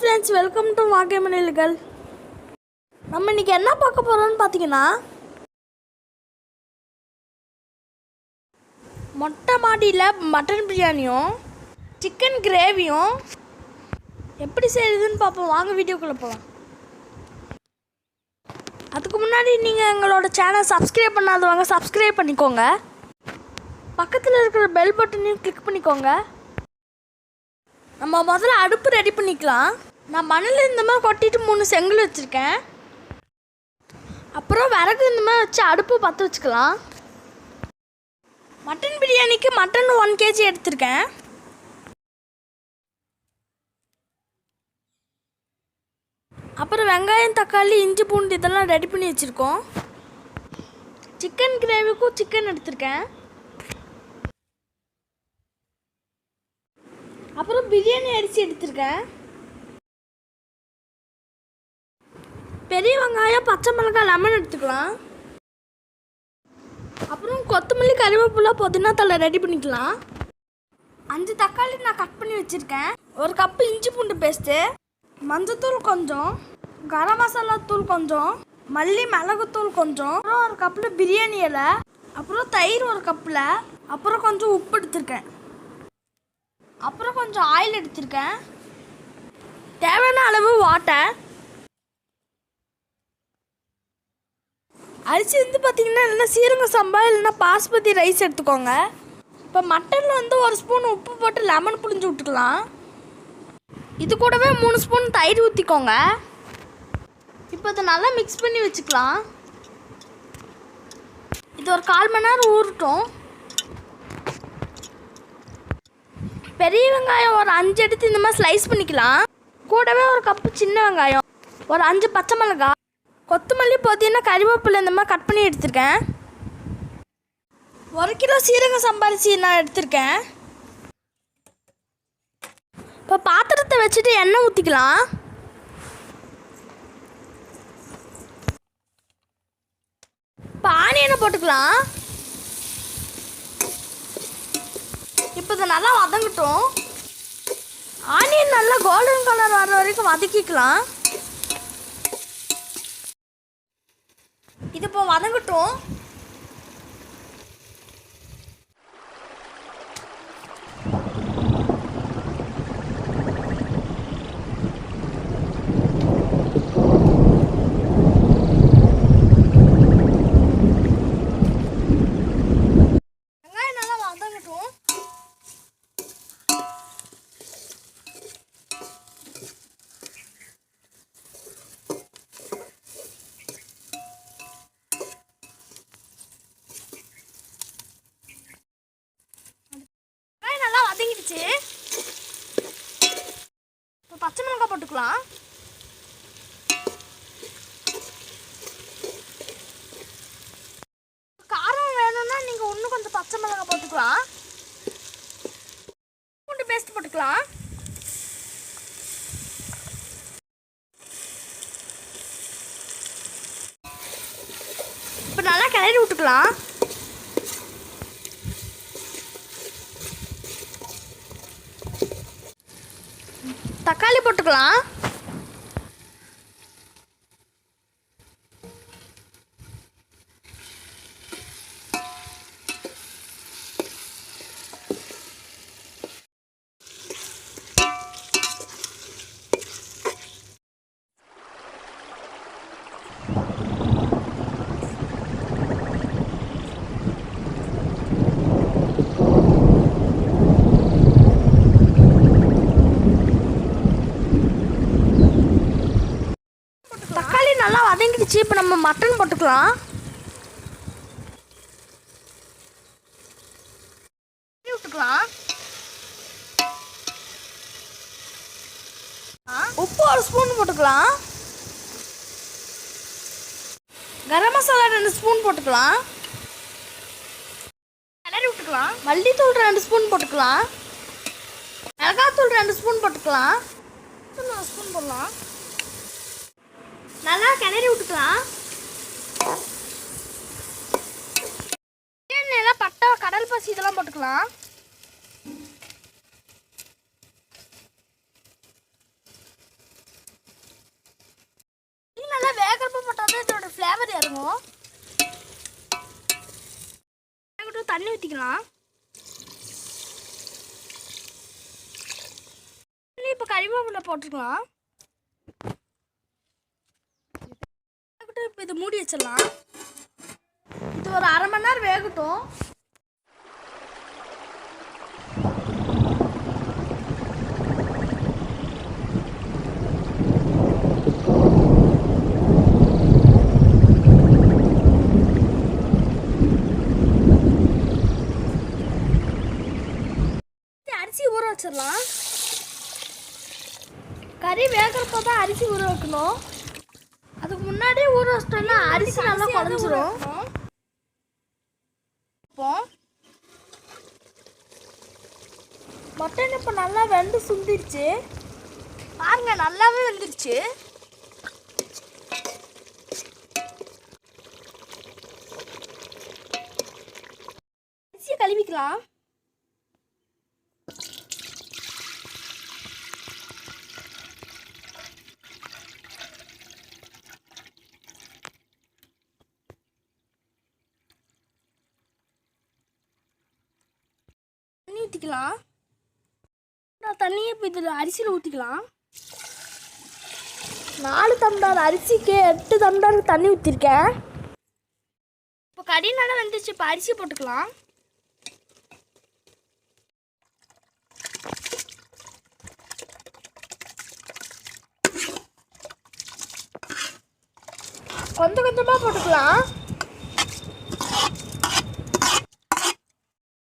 Friends welcome to வாகை நம்ம இன்றைக்கி என்ன பார்க்க போகிறோம்னு பார்த்தீங்கன்னா மொட்டை மாடியில் மட்டன் பிரியாணியும் சிக்கன் கிரேவியும் எப்படி செய்யுதுன்னு பார்ப்போம். வாங்க வீடியோக்குள்ளே போகலாம் அதுக்கு முன்னாடி நீங்கள் எங்களோட சேனல் சப்ஸ்கிரைப் பண்ணாதவங்க சப்ஸ்கிரைப் பண்ணிக்கோங்க. பக்கத்தில் இருக்கிற பெல் பட்டனையும் கிளிக் பண்ணிக்கோங்க. நம்ம முதல்ல அடுப்பு ரெடி பண்ணிக்கலாம். நான் மணல் இந்த மாதிரி கொட்டிட்டு மூணு செங்கல் வச்சுருக்கேன். அப்புறம் விறகு இந்த மாதிரி வச்சு அடுப்பு பற்ற வச்சுக்கலாம். மட்டன் பிரியாணிக்கு மட்டன் ஒன் கேஜி எடுத்திருக்கேன். அப்புறம் வெங்காயம் தக்காளி இஞ்சி பூண்டு இதெல்லாம் ரெடி பண்ணி வச்சுருக்கோம். சிக்கன் கிரேவிக்கும் சிக்கன் எடுத்திருக்கேன். அப்புறம் பிரியாணி அரிசி எடுத்திருக்கேன். பெரிய வெங்காயம் பச்சை மிளகாய் லெமன் எடுத்துக்கலாம். அப்புறம் கொத்தமல்லி கருவேப்பிலை புதினா தலை ரெடி பண்ணிக்கலாம். அஞ்சு தக்காளி நான் கட் பண்ணி வச்சுருக்கேன். ஒரு கப்பு இஞ்சி பூண்டு பேஸ்ட்டு மஞ்சத்தூள் கொஞ்சம் கரம் மசாலா தூள் கொஞ்சம் மல்லி மிளகுத்தூள் கொஞ்சம் அப்புறம் ஒரு கப்பில் பிரியாணி இலை அப்புறம் தயிர் ஒரு கப்பில் அப்புறம் கொஞ்சம் உப்பு எடுத்திருக்கேன். அப்புறம் கொஞ்சம் ஆயில் எடுத்திருக்கேன். தேவையான அளவு வாட்டை அரிசி வந்து பார்த்தீங்கன்னா இல்லைன்னா சீரக சம்பா இல்லைன்னா பாஸ்மதி ரைஸ் எடுத்துக்கோங்க. இப்போ மட்டனில் வந்து ஒரு ஸ்பூன் உப்பு போட்டு லெமன் புழிஞ்சு விட்டுக்கலாம். இது கூடவே மூணு ஸ்பூன் தயிர் ஊற்றிக்கோங்க இப்போ இதை நல்லா மிக்ஸ் பண்ணி வச்சுக்கலாம். இது ஒரு கால் மணி நேரம் ஊறட்டும். பெரிய வெங்காயம் ஒரு அஞ்சு எடுத்து இந்த மாதிரி ஸ்லைஸ் பண்ணிக்கலாம். கூடவே ஒரு கப்பு சின்ன வெங்காயம் ஒரு அஞ்சு பச்சை மிளகாய். கொத்தமல்லி புதினா கறிவேப்பிலை இந்த மாதிரி கட் பண்ணி எடுத்திருக்கேன். ஒரு கிலோ சீரகம் சம்பாரிச்சி நான் எடுத்திருக்கேன். இப்போ பாத்திரத்தை வச்சுட்டு எண்ணெய் ஊற்றிக்கலாம் இப்போ ஆனியனை போட்டுக்கலாம். இப்போ இதை நல்லா வதங்கட்டும். ஆனியன் நல்லா கோல்டன் கலர் வர வரைக்கும் வதக்கிக்கலாம். இப்போ வதங்கட்டும் வெங்காயம் நல்லா வதங்கட்டும் வெங்காயம் நல்லா வதங்கிடுச்சு இப்போ பச்சை மிளகாய் போட்டுக்கலாம் காரம் வேணும்னா நீங்கள் இன்னும் கொஞ்சம் பச்சை மிளகாய் போட்டுக்கலாம். பூண்டு பேஸ்ட் போட்டுக்கலாம். இப்போ நல்லா கிளறி விட்டுக்கலாம். தக்காளி போட்டுக்கலாம் தக்காளி ஆயிடுச்சு இப்போ நம்ம மட்டன் போட்டுக்கலாம். விட்டுக்கலாம் உப்பு ஒரு ஸ்பூன் போட்டுக்கலாம். கரம் மசாலா ரெண்டு ஸ்பூன் போட்டுக்கலாம். கிளறி விட்டுக்கலாம். மல்லித்தூள் ரெண்டு ஸ்பூன் போட்டுக்கலாம். மிளகாத்தூள் ரெண்டு ஸ்பூன் போட்டுக்கலாம். ஸ்பூன் போடலாம். நல்லா கிளறி விட்டுக்கலாம். எண்ணெயில் பட்டை கடல் பசி இதெல்லாம் போட்டுக்கலாம். நல்லா வேகரப்ப போட்டால் தான் இதோட ஃப்ளேவர் இறங்கும். தண்ணி ஊற்றிக்கலாம் இப்போ கறிவேப்பிலை போட்டுக்கலாம். இப்போ இதை மூடி வச்சிடலாம். இது ஒரு அரை மணி நேரம் வேகட்டும். அரிசி ஊற வச்சிடலாம். கறி வேகிறப்போ தான் அரிசி ஊற வைக்கணும். அதுக்கு முன்னாடியே ஊற வச்சிட்டோம்னா அரிசி நல்லா குழஞ்சிரும். இப்போ மட்டன் இப்போ நல்லா வெந்து சுந்திருச்சு பாருங்க நல்லாவே வெந்துருச்சு. அரிசியை கழுவிக்கலாம் தண்ணி ஊற்றிக்கலாம் நான் தண்ணியே இப்போ இதில் அரிசியில் ஊற்றிக்கலாம் நாலு தம்பார் அரிசிக்கு எட்டு தம்ளர் தண்ணி ஊற்றிருக்கேன் இப்போ கறி நல்லா இப்போ அரிசி போட்டுக்கலாம். கொஞ்சம் கொஞ்சமாக போட்டுக்கலாம்.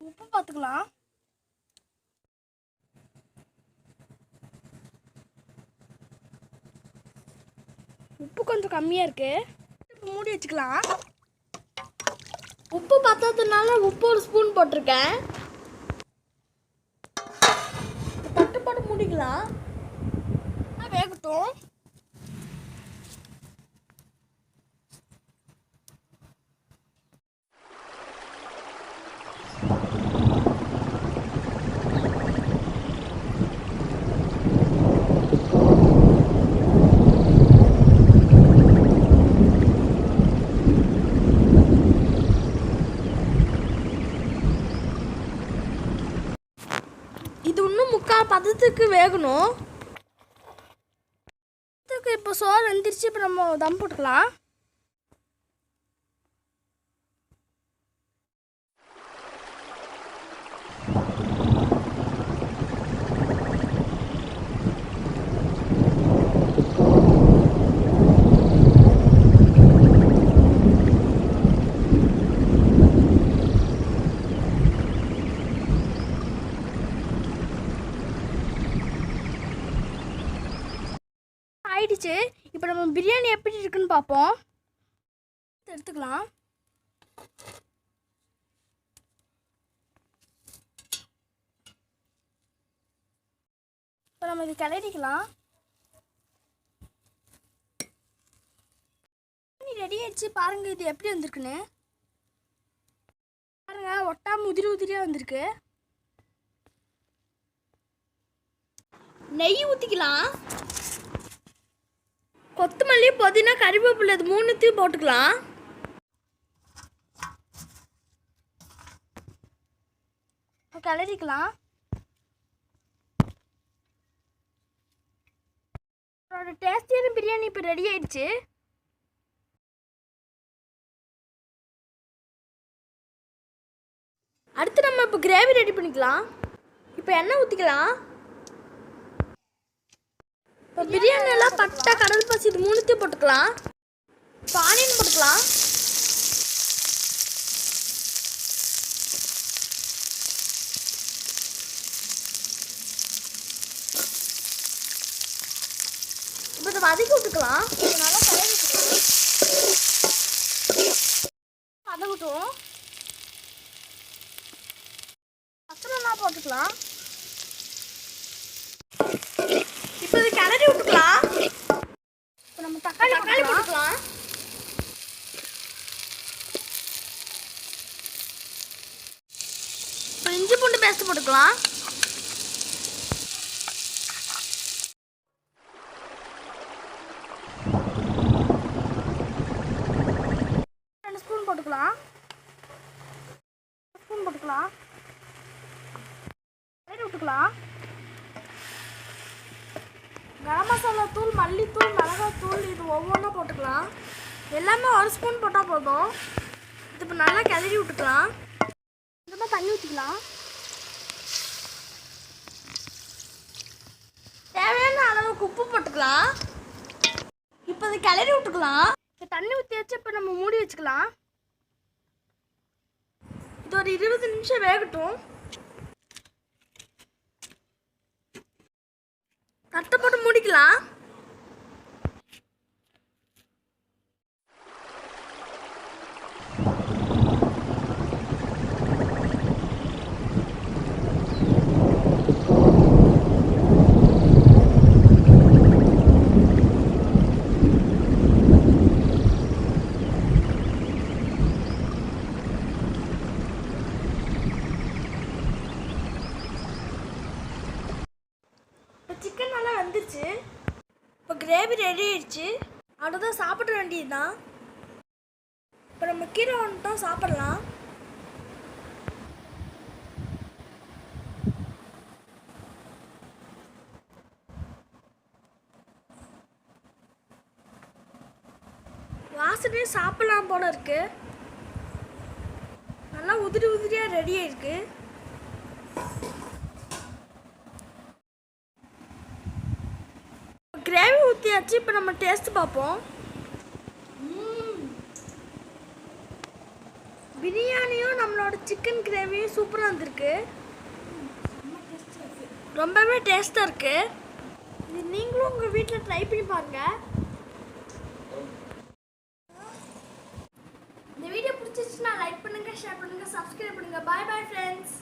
உப்பு பார்த்துக்கலாம் உப்பு கொஞ்சம் கம்மியாக இருக்கு. இப்போ மூடி வச்சுக்கலாம். உப்பு பத்தாததுனால உப்பு ஒரு ஸ்பூன் போட்டிருக்கேன். தட்டு போட்டு மூடிக்கலாம் வேகட்டும். பதத்துக்கு வேகணும். பதத்துக்கு இப்போ சோறு வந்துருச்சு இப்போ நம்ம தம் போட்டுக்கலாம் ஆயிடுச்சு இப்போ நம்ம பிரியாணி எப்படி இருக்குன்னு பார்ப்போம் எடுத்துக்கலாம். இப்போ நம்ம இது கிளறிக்கலாம். ரெடி ஆயிடுச்சு. பாருங்க இது எப்படி வந்திருக்குன்னு. பாருங்க ஒட்டா உதிரி உதிரியா வந்திருக்கு. நெய் ஊற்றிக்கலாம் கொத்தமல்லி புதினா கறிவேப்பிலை இது மூணுத்தையும் போட்டுக்கலாம். இப்ப கிளறிக்கலாம் ஒரு டேஸ்டியான பிரியாணி இப்போ ரெடி ஆயிடுச்சு. அடுத்து நம்ம இப்போ கிரேவி ரெடி பண்ணிக்கலாம். இப்போ எண்ணெய் ஊற்றிக்கலாம் இப்போ பிரியாணி எல்லாம் கடல் பசி இது மூணுத்தையும் போட்டுக்கலாம். இப்போ ஆனியன் போட்டுக்கலாம். இதை வதக்கி விட்டுக்கலாம். நல்லா கலரி விட்டுக்கலாம். வதங்கட்டும் பச்சை போட்டுக்கலாம். இப்போ இது கிளறி விட்டுக்கலாம். இப்போ நம்ம தக்காளி தக்காளி போட்டுக்கலாம். இஞ்சி பூண்டு பேஸ்ட் போட்டுக்கலாம். மசாலாத்தூள் தூள் மல்லித்தூள் மிளகாத்தூள் இது ஒவ்வொன்றா போட்டுக்கலாம். எல்லாமே ஒரு ஸ்பூன் போட்டால் போதும். இது இப்போ நல்லா கிளறி விட்டுக்கலாம். கொஞ்சமாக தண்ணி ஊற்றிக்கலாம் தேவையான அளவுக்கு உப்பு போட்டுக்கலாம். இப்போ அதை கிளறி விட்டுக்கலாம். இப்போ தண்ணி ஊற்றி வச்சு இப்போ நம்ம மூடி வச்சுக்கலாம். இது ஒரு இருபது நிமிஷம் வேகட்டும். தட்டை போட்டு முடிக்கலாம் இப்போ சிக்கன் நல்லா வெந்துருச்சு இப்போ கிரேவி ரெடி ஆயிடுச்சு சாப்பிட சாப்பிட வேண்டியதுதான். இப்போ நம்ம கீரை வந்துட்டோம் சாப்பிடலாம். வாசனையே சாப்பிடலாம் போல இருக்கு. நல்லா உதிரி உதிரியாக ரெடி ஆயிருக்கு. கிரேவி ஊற்றியாச்சு இப்போ நம்ம டேஸ்ட் பார்ப்போம். பிரியாணியும் நம்மளோட சிக்கன் கிரேவியும் சூப்பராக வந்திருக்கு ரொம்பவே டேஸ்ட்டாக இருக்கு. இது நீங்களும் உங்கள் வீட்டில் ட்ரை பண்ணி பாருங்க. இந்த வீடியோ பிடிச்சிச்சுன்னா லைக் பண்ணுங்கள் ஷேர் பண்ணுங்க சப்ஸ்கிரைப் பண்ணுங்கள் பாய் பாய் ஃப்ரெண்ட்ஸ்